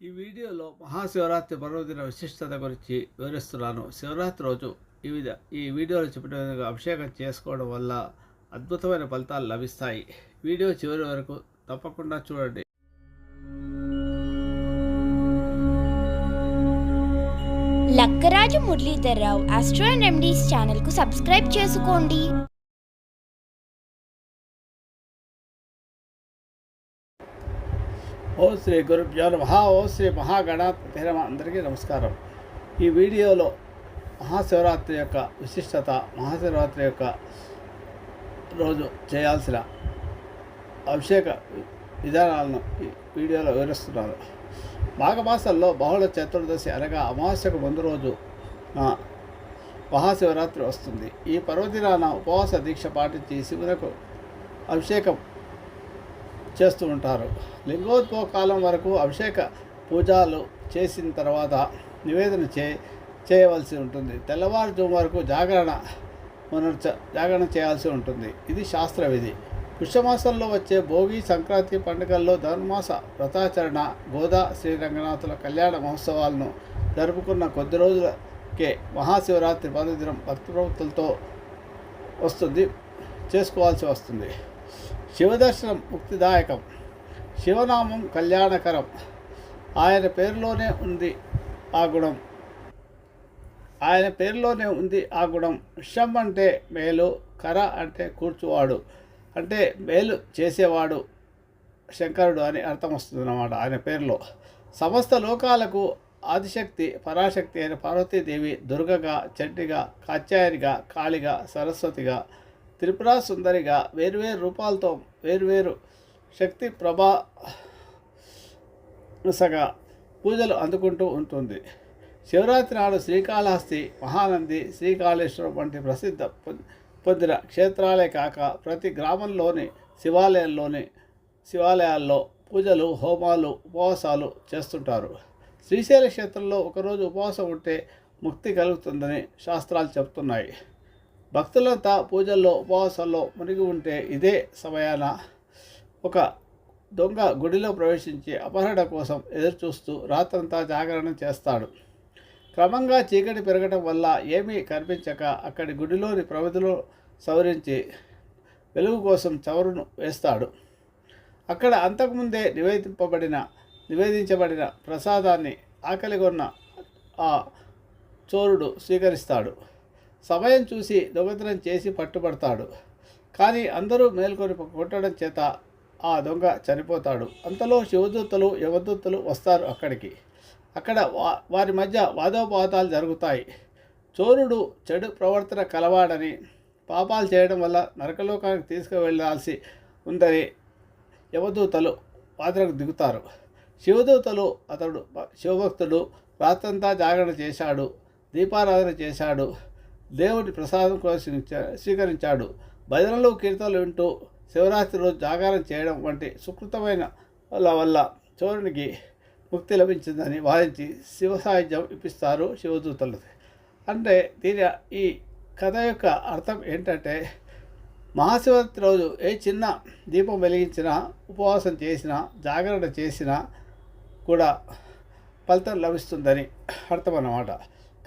ఈ వీడియోలో మహాశివరాత్రి పర్వదిన విశిష్టత గురించి వివరిస్తున్నాను. శివరాత్రి రోజు ఈ విధ ఈ వీడియోలో చెప్పిన విధంగా అభిషేకం చేసుకోవడం వల్ల అద్భుతమైన ఫలితాలు లభిస్తాయి. వీడియో చివరి వరకు తప్పకుండా చూడండి. Lakkaraju Muralidharrao astro and MDs ఛానల్కు సబ్స్క్రైబ్ చేసుకోండి. ఓ శ్రీ గురుభ్యో మహా ఓ శ్రీ మహాగణాధిపతి అందరికీ నమస్కారం. ఈ వీడియోలో మహాశివరాత్రి యొక్క విశిష్టత మహాశివరాత్రి యొక్క రోజు చేయాల్సిన అభిషేక విధానాలను ఈ వీడియోలో వివరిస్తున్నారు. మాఘమాసంలో బహుళ చతుర్దశి అనగా అమావాస్యకు ముందు రోజు మహాశివరాత్రి వస్తుంది. ఈ పర్వదినాన ఉపవాస దీక్ష పాటించి శివునకు అభిషేకం చేస్తూ ఉంటారు. లింగోద్భవ కాలం వరకు అభిషేక పూజలు చేసిన తర్వాత నివేదన చే చేయవలసి ఉంటుంది. తెల్లవారుజాము వరకు జాగరణ పునర్చ జాగరణ చేయాల్సి ఉంటుంది. ఇది శాస్త్ర విధి. పుష్యమాసంలో వచ్చే భోగి సంక్రాంతి పండుగల్లో ధనుర్మాస వ్రతాచరణ గోదా శ్రీరంగనాథుల కళ్యాణ మహోత్సవాలను జరుపుకున్న కొద్ది రోజులకే మహాశివరాత్రి పర్వదినం భక్తి ప్రవృత్తులతో వస్తుంది చేసుకోవాల్సి వస్తుంది. శివదర్శనం ముక్తిదాయకం. శివనామం కళ్యాణకరం. ఆయన పేరులోనే ఉంది ఆ గుణం. ఆయన పేరులోనే ఉంది ఆ గుణం. విషం అంటే మేలు కర అంటే కూర్చువాడు. అంటే మేలు చేసేవాడు శంకరుడు అని అర్థం వస్తుంది అన్నమాట ఆయన పేరులో. సమస్త లోకాలకు ఆదిశక్తి పరాశక్తి అయిన పార్వతీదేవి దుర్గగా చండిగా కాత్యాయనిగా కాళిగా సరస్వతిగా త్రిపుర సుందరిగా వేరువేరు రూపాలతో వేరువేరు శక్తి ప్రభా సగా పూజలు అందుకుంటూ ఉంటుంది. శివరాత్రి నాడు శ్రీకాళహస్తి మహానంది శ్రీకాళేశ్వరం వంటి ప్రసిద్ధ పొందిన క్షేత్రాలే కాక ప్రతి గ్రామంలోని శివాలయాల్లోని శివాలయాల్లో పూజలు హోమాలు ఉపవాసాలు చేస్తుంటారు. శ్రీశైల క్షేత్రంలో ఒకరోజు ఉపవాసం ఉంటే ముక్తి కలుగుతుందని శాస్త్రాలు చెప్తున్నాయి. భక్తులంతా పూజల్లో ఉపవాసాల్లో మునిగి ఉంటే ఇదే సమయాన ఒక దొంగ గుడిలో ప్రవేశించి అపహరణ కోసం ఎదురుచూస్తూ రాత్రంతా జాగరణ చేస్తాడు. క్రమంగా చీకటి పెరగటం వల్ల ఏమీ కనిపించక అక్కడి గుడిలోని ప్రమిదిలో సవరించి వెలుగు కోసం చవరును వేస్తాడు. అక్కడ అంతకుముందే నివేదింపబడిన నివేదించబడిన ప్రసాదాన్ని ఆకలిగొన్న ఆ చోరుడు స్వీకరిస్తాడు. సమయం చూసి దొంగతనం చేసి పట్టుబడతాడు. కానీ అందరూ మేల్కొని కొట్టడం చేత ఆ దొంగ చనిపోతాడు. అంతలో శివదూతలు యవదూతలు వస్తారు అక్కడికి. అక్కడ వా వారి మధ్య వాదోపవాదాలు జరుగుతాయి. చోరుడు చెడు ప్రవర్తన కలవాడని పాపాలు చేయడం వల్ల నరకలోకానికి తీసుకువెళ్ళాల్సి ఉందని యవదూతలు వాదనకు దిగుతారు. శివదూతలు అతడు శివభక్తుడు రాత్రంతా జాగరణ చేశాడు దీపారాధన చేశాడు. దేవుడి ప్రసాదం కూడా స్వీకరించాడు. భజనలు కీర్తనలు వింటూ శివరాత్రి రోజు జాగారం చేయడం వంటి సుకృతమైన వల్ల వల్ల చోరునికి ముక్తి లభించిందని వాదించి శివ సాహిత్యం ఇప్పిస్తారు శివదూతలు అంటే దీని ఈ కథ యొక్క అర్థం ఏంటంటే మహాశివరాత్రి రోజు ఏ చిన్న దీపం వెలిగించినా ఉపవాసం చేసినా జాగరణ చేసినా కూడా ఫలితం లభిస్తుందని అర్థం అన్నమాట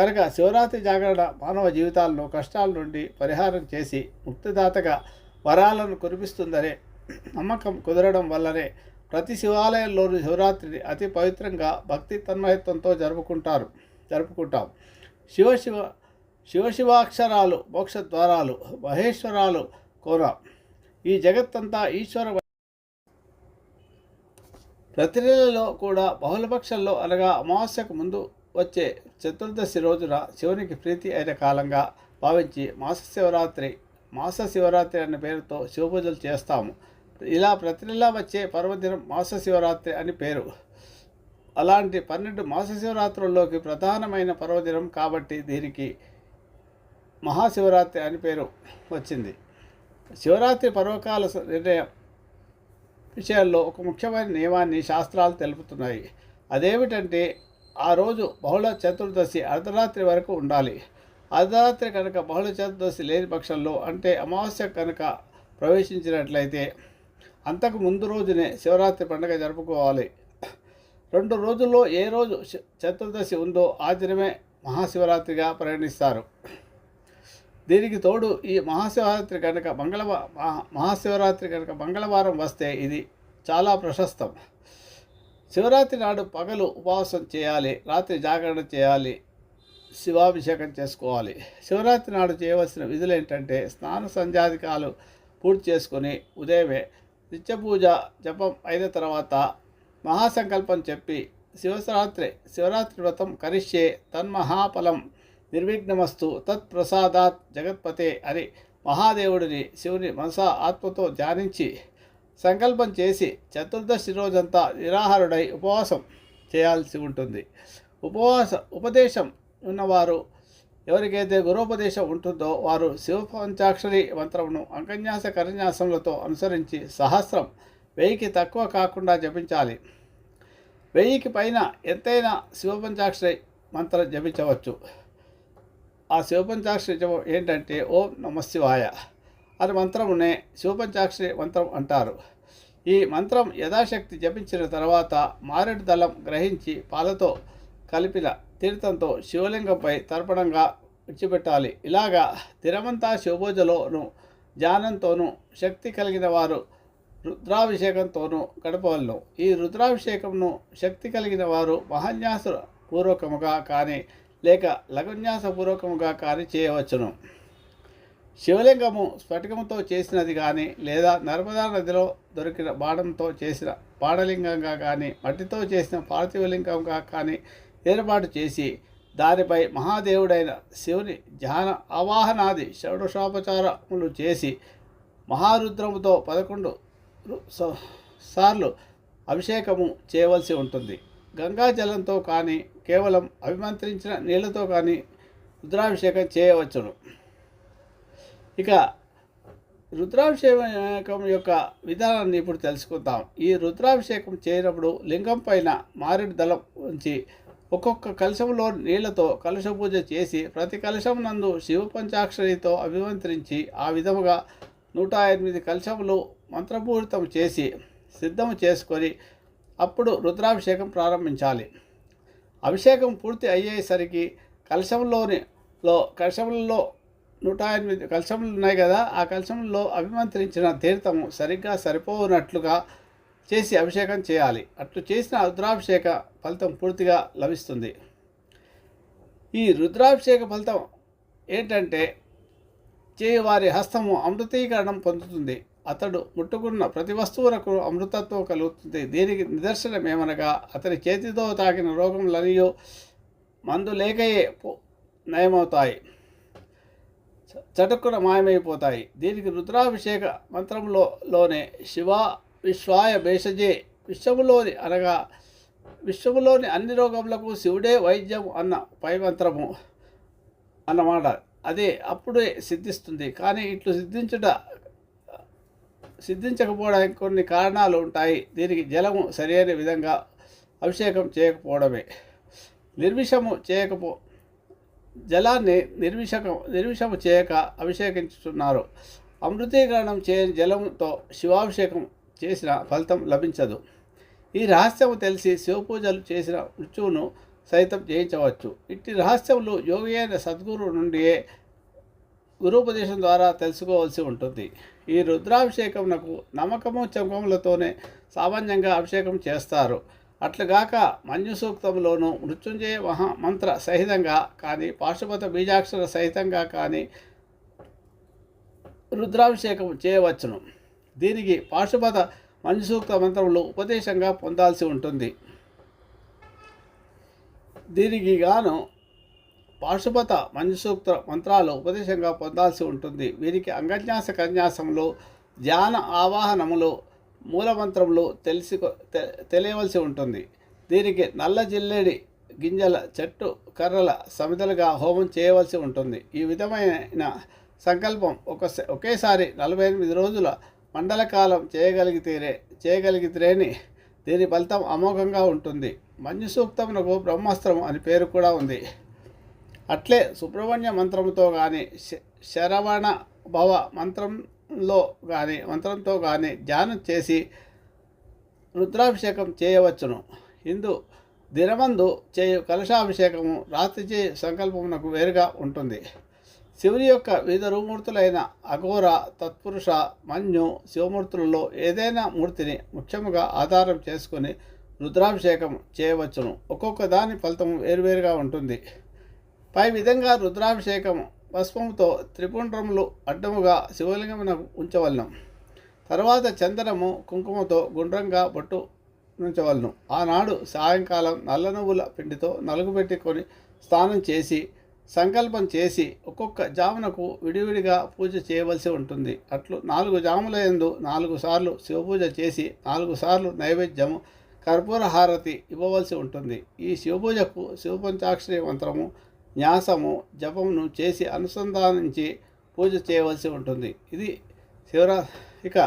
కనుక శివరాత్రి జాగరణ మానవ జీవితాలను కష్టాల నుండి పరిహారం చేసి ముక్తిదాతగా వరాలను కురిపిస్తుందనే నమ్మకం కుదరడం వల్లనే ప్రతి శివాలయంలోని శివరాత్రిని అతి పవిత్రంగా భక్తి తన్మయత్వంతో జరుపుకుంటారు జరుపుకుంటాం. శివ శివ శివశివాక్షరాలు మోక్ష ద్వారాలు మహేశ్వరాలు కోర. ఈ జగత్తంతా ఈశ్వర ప్రతి నెలలో కూడా బహుళపక్షంలో అనగా అమావాస్యకు ముందు వచ్చే చతుర్దశి రోజున శివునికి ప్రీతి అయిన కాలంగా భావించి మాస శివరాత్రి మాస శివరాత్రి అనే పేరుతో శివపూజలు చేస్తాము. ఇలా ప్రతి నెలా వచ్చే పర్వదినం మాస శివరాత్రి అని పేరు. అలాంటి పన్నెండు మాస శివరాత్రుల్లోకి ప్రధానమైన పర్వదినం కాబట్టి దీనికి మహాశివరాత్రి అని పేరు వచ్చింది. శివరాత్రి పర్వకాల నిర్ణయం విషయాల్లో ఒక ముఖ్యమైన నియమాన్ని శాస్త్రాలు తెలుపుతున్నాయి. అదేమిటంటే ఆ రోజు బహుళ చతుర్దశి అర్ధరాత్రి వరకు ఉండాలి. అర్ధరాత్రి కనుక బహుళ చతుర్దశి లేని పక్షంలో అంటే అమావాస్య కనుక ప్రవేశించినట్లయితే అంతకు ముందు రోజునే శివరాత్రి పండుగ జరుపుకోవాలి. రెండు రోజుల్లో ఏ రోజు చతుర్దశి ఉందో ఆ దినమే మహాశివరాత్రిగా పరిగణిస్తారు. దీనికి తోడు ఈ మహాశివరాత్రి కనుక మంగళవా మహాశివరాత్రి కనుక మంగళవారం వస్తే ఇది చాలా ప్రశస్తం. శివరాత్రి నాడు పగలు ఉపవాసం చేయాలి రాత్రి జాగరణ చేయాలి శివాభిషేకం చేసుకోవాలి. శివరాత్రి నాడు చేయవలసిన విధులు ఏంటంటే స్నాన సంధ్యాధికాలు పూర్తి చేసుకొని ఉదయమే నిత్యపూజ జపం అయిన తర్వాత మహాసంకల్పం చెప్పి శివరాత్రి శివరాత్రి వ్రతం కరిష్యే తన్మహాఫలం నిర్విఘ్నమస్తు తత్ప్రసాదాత్ జగత్పతే అని మహాదేవుడిని శివుని మనసా ఆత్మతో ధ్యానించి సంకల్పం చేసి చతుర్దశి రోజంతా నిరాహారుడై ఉపవాసం చేయాల్సి ఉంటుంది. ఉపవాస ఉపదేశం ఉన్నవారు ఎవరికైతే గురోపదేశం ఉంటుందో వారు శివపంచాక్షరి మంత్రమును అంకన్యాస కరన్యాసములతో అనుసరించి సహస్రం వెయ్యికి తక్కువ కాకుండా జపించాలి. వెయ్యికి పైన ఎంతైనా శివపంచాక్షరి మంత్రం జపించవచ్చు. ఆ శివపంచాక్షరి జపం ఏంటంటే ఓం నమశివాయ. అది మంత్రమునే శివపంచాక్షరి మంత్రం అంటారు. ఈ మంత్రం యథాశక్తి జపించిన తర్వాత మారేడు దళం గ్రహించి పాలతో కలిపిన తీర్థంతో శివలింగంపై తర్పణంగా విడిచిపెట్టాలి. ఇలాగా దినమంతా శివపూజలోను ధ్యానంతోనూ శక్తి కలిగిన వారు రుద్రాభిషేకంతోనూ గడపవలను. ఈ రుద్రాభిషేకంను శక్తి కలిగిన వారు మహాన్యాస పూర్వకముగా కానీ లేక లఘున్యాస పూర్వకముగా కానీ చేయవచ్చును. శివలింగము స్ఫటికముతో చేసినది కానీ లేదా నర్మదా నదిలో దొరికిన బాణంతో చేసిన బాణలింగంగా కానీ మట్టితో చేసిన పార్థివలింగంగా కానీ ఏర్పాటు చేసి దానిపై మహాదేవుడైన శివుని ధ్యాన ఆవాహనాది షోడశోపచారములు చేసి మహారుద్రముతో పదకొండు స- సార్లు అభిషేకము చేయవలసి ఉంటుంది. గంగా జలంతో కానీ కేవలం అభిమంత్రించిన నీళ్ళతో కానీ రుద్రాభిషేకం చేయవచ్చును. ఇక రుద్రాభిషేకం యొక్క విధానాన్ని ఇప్పుడు తెలుసుకుందాం. ఈ రుద్రాభిషేకం చేయనప్పుడు లింగం పైన మారేడు దళం ఉంచి ఒక్కొక్క కలశంలో నీళ్ళతో కలశ పూజ చేసి ప్రతి కలశం నందు శివ పంచాక్షరితో అభిమంత్రించి ఆ విధముగా నూట ఎనిమిది కలశములు మంత్రపూరితం చేసి సిద్ధం చేసుకొని అప్పుడు రుద్రాభిషేకం ప్రారంభించాలి. అభిషేకం పూర్తి అయ్యేసరికి కలశంలోని లో కలశంలో నూట ఎనిమిది కలశములు ఉన్నాయి కదా ఆ కలశంలో అభిమంత్రించిన తీర్థము సరిగ్గా సరిపోనట్లుగా చేసి అభిషేకం చేయాలి. అట్లు చేసిన రుద్రాభిషేక ఫలితం పూర్తిగా లభిస్తుంది. ఈ రుద్రాభిషేక ఫలితం ఏంటంటే చేయవారి హస్తము అమృతీకరణం పొందుతుంది. అతడు ముట్టుకున్న ప్రతి వస్తువులకు అమృతత్వం కలుగుతుంది. దీనికి నిదర్శనం ఏమనగా అతని చేతితో తాకిన రోగములనియో మందు లేకయే పో- నయమవుతాయి. చటుక్కున మాయమైపోతాయి. దీనికి రుద్రాభిషేక మంత్రంలో లోనే శివ విశ్వాయ భేషజే విశ్వములోని అనగా విశ్వములోని అన్ని రోగములకు శివుడే వైద్యం అన్న పై మంత్రము అన్నమాట. అదే అప్పుడే సిద్ధిస్తుంది. కానీ ఇట్లు సిద్ధించుట సిద్ధించకపోవడానికి కొన్ని కారణాలు ఉంటాయి. దీనికి జలము సరైన విధంగా అభిషేకం చేయకపోవడమే. నిర్విషము చేయకపో జలాన్ని నిర్విషకం నిర్విషము చేయక అభిషేకించుతున్నారు అమృతీకరణం చేయని జలంతో శివాభిషేకం చేసిన ఫలితం లభించదు. ఈ రహస్యము తెలిసి శివపూజలు చేసిన మృత్యువును సైతం జయించవచ్చు. ఇట్టి రహస్యములు యోగి అయిన సద్గురు నుండియే గురుపదేశం ద్వారా తెలుసుకోవాల్సి ఉంటుంది. ఈ రుద్రాభిషేకమునకు నమ్మకము చంకములతోనే సామాన్యంగా అభిషేకం చేస్తారు. అట్లుగాక మంజు మృత్యుంజయ మహా మంత్ర సహితంగా కానీ పాశుపత బీజాక్షర సహితంగా కానీ రుద్రాభిషేకం చేయవచ్చును. దీనికి పాశుపత మంజు సూక్త మంత్రములు ఉపదేశంగా పొందాల్సి ఉంటుంది. దీనికి గాను పాశుపత మంజుసూక్త మంత్రాలు ఉపదేశంగా పొందాల్సి ఉంటుంది. వీరికి అంగన్యాస కన్యాసములు ధ్యాన ఆవాహనములు మూలమంత్రంలో తెలిసి తె- తెలియవలసి ఉంటుంది. దీనికి నల్ల జిల్లేడి గింజల చెట్టు కర్రల సమితలుగా హోమం చేయవలసి ఉంటుంది. ఈ విధమైన సంకల్పం ఒక ఒకేసారి నలభై ఎనిమిది రోజుల మండల కాలం చేయగలిగితేనే చేయగలిగితేనే దీని ఫలితం అమోఘంగా ఉంటుంది. మంజు సూక్తమునకు బ్రహ్మాస్త్రం అని పేరు కూడా ఉంది. అట్లే సుబ్రహ్మణ్య మంత్రంతో కానీ శరవణ భవ మంత్రం మంత్రంలో కానీ మంత్రంతో కానీ ధ్యానం చేసి రుద్రాభిషేకం చేయవచ్చును. హిందూ దినమందు చేయు కలశాభిషేకము రాత్రి చేయు సంకల్పమునకు వేరుగా ఉంటుంది. శివుని యొక్క వివిధ రూమూర్తులైన అఘోర తత్పురుష మన్యు శివమూర్తులలో ఏదైనా మూర్తిని ముఖ్యముగా ఆధారం చేసుకొని రుద్రాభిషేకం చేయవచ్చును. ఒక్కొక్క దాని ఫలితం వేరువేరుగా ఉంటుంది. పై విధంగా రుద్రాభిషేకం భస్మముతో త్రిపుండ్రములు అడ్డముగా శివలింగమునకు ఉంచవలను. తర్వాత చందనము కుంకుమతో గుండ్రంగా బొట్టు ఉంచవలను ఆనాడు సాయంకాలం నల్ల నువ్వుల పిండితో నలుగు పెట్టుకొని స్నానం చేసి సంకల్పం చేసి ఒక్కొక్క జామునకు విడివిడిగా పూజ చేయవలసి ఉంటుంది. అట్లు నాలుగు జాముల యందు నాలుగు సార్లు శివపూజ చేసి నాలుగు సార్లు నైవేద్యము కర్పూర హారతి ఇవ్వవలసి ఉంటుంది. ఈ శివపూజకు శివపంచాక్షరి మంత్రము న్యాసము జపమును చేసి అనుసంధానించి పూజ చేయవలసి ఉంటుంది. ఇది శివరా ఇక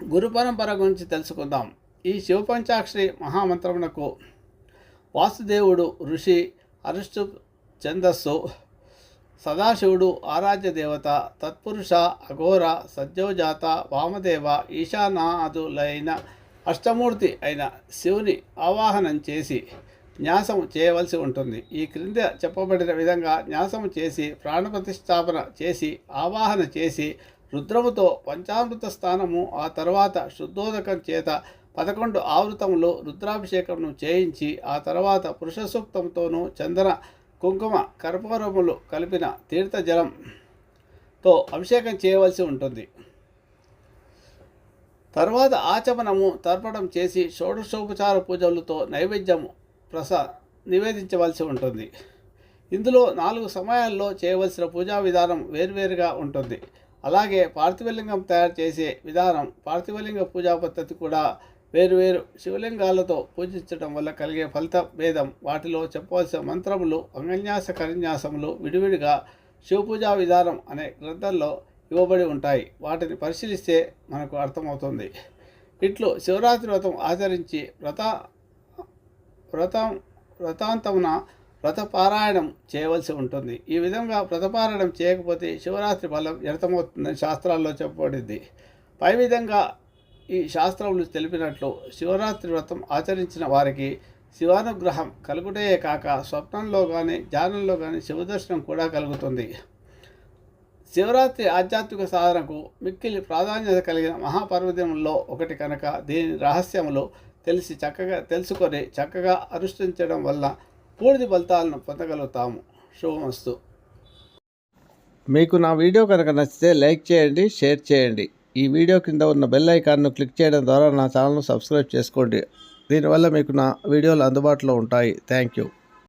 గురు పరంపర గురించి తెలుసుకుందాం. ఈ శివపంచాక్షరి మహామంత్రమునకు వాసుదేవుడు ఋషి అరుష్టు ఛందస్సు సదాశివుడు ఆరాధ్య దేవత తత్పురుష అఘోర సద్యోజాత వామదేవ ఈశానాదులైన అష్టమూర్తి అయిన శివుని ఆవాహనం చేసి న్యాసం చేయవలసి ఉంటుంది. ఈ క్రింద చెప్పబడిన విధంగా న్యాసం చేసి ప్రాణప్రతిష్టాపన చేసి ఆవాహన చేసి రుద్రముతో పంచామృత స్థానము ఆ తర్వాత శుద్ధోదకం చేత పదకొండు ఆవృతములు రుద్రాభిషేకమును చేయించి ఆ తర్వాత పురుష సూక్తంతోనూ చందన కుంకుమ కర్పూరములు కలిపిన తీర్థ జలంతో అభిషేకం చేయవలసి ఉంటుంది. తర్వాత ఆచమనము తర్పణం చేసి షోడశోపచార పూజలతో నైవేద్యము ప్రసాద్ నివేదించవలసి ఉంటుంది. ఇందులో నాలుగు సమయాల్లో చేయవలసిన పూజా విధానం వేర్వేరుగా ఉంటుంది. అలాగే పార్థివలింగం తయారు చేసే విధానం పార్థివలింగ పూజా పద్ధతి కూడా వేరువేరు శివలింగాలతో పూజించడం వల్ల కలిగే ఫలిత భేదం వాటిలో చెప్పవలసిన మంత్రములు అంగన్యాస కరిన్యాసములు విడివిడిగా శివపూజా విధానం అనే గ్రంథంలో ఇవ్వబడి ఉంటాయి. వాటిని పరిశీలిస్తే మనకు అర్థమవుతుంది. ఇట్లు శివరాత్రి వ్రతం ఆచరించి వ్రత వ్రతం వ్రతాంతమున వ్రతపారాయణం చేయవలసి ఉంటుంది. ఈ విధంగా వ్రతపారాయణం చేయకపోతే శివరాత్రి ఫలం వ్యర్థమవుతుందని శాస్త్రాల్లో చెప్పబడింది. పై విధంగా ఈ శాస్త్రములు తెలిపినట్లు శివరాత్రి వ్రతం ఆచరించిన వారికి శివానుగ్రహం కలుగుటే కాక స్వప్నంలో కానీ ధ్యానంలో కానీ శివదర్శనం కూడా కలుగుతుంది. శివరాత్రి ఆధ్యాత్మిక సాధనకు మిక్కిలి ప్రాధాన్యత కలిగిన మహాపర్వదినంలో ఒకటి కనుక దీని రహస్యములు తెలిసి చక్కగా తెలుసుకొని చక్కగా అనుష్ఠించడం వల్ల పూర్తి ఫలితాలను పొందగలుగుతాము. శుభమస్తు. మీకు నా వీడియో కనుక నచ్చితే లైక్ చేయండి షేర్ చేయండి. ఈ వీడియో కింద ఉన్న బెల్ ఐకాన్ను క్లిక్ చేయడం ద్వారా నా ఛానల్ను సబ్స్క్రైబ్ చేసుకోండి. దీనివల్ల మీకు నా వీడియోలు అందుబాటులో ఉంటాయి. Thank you.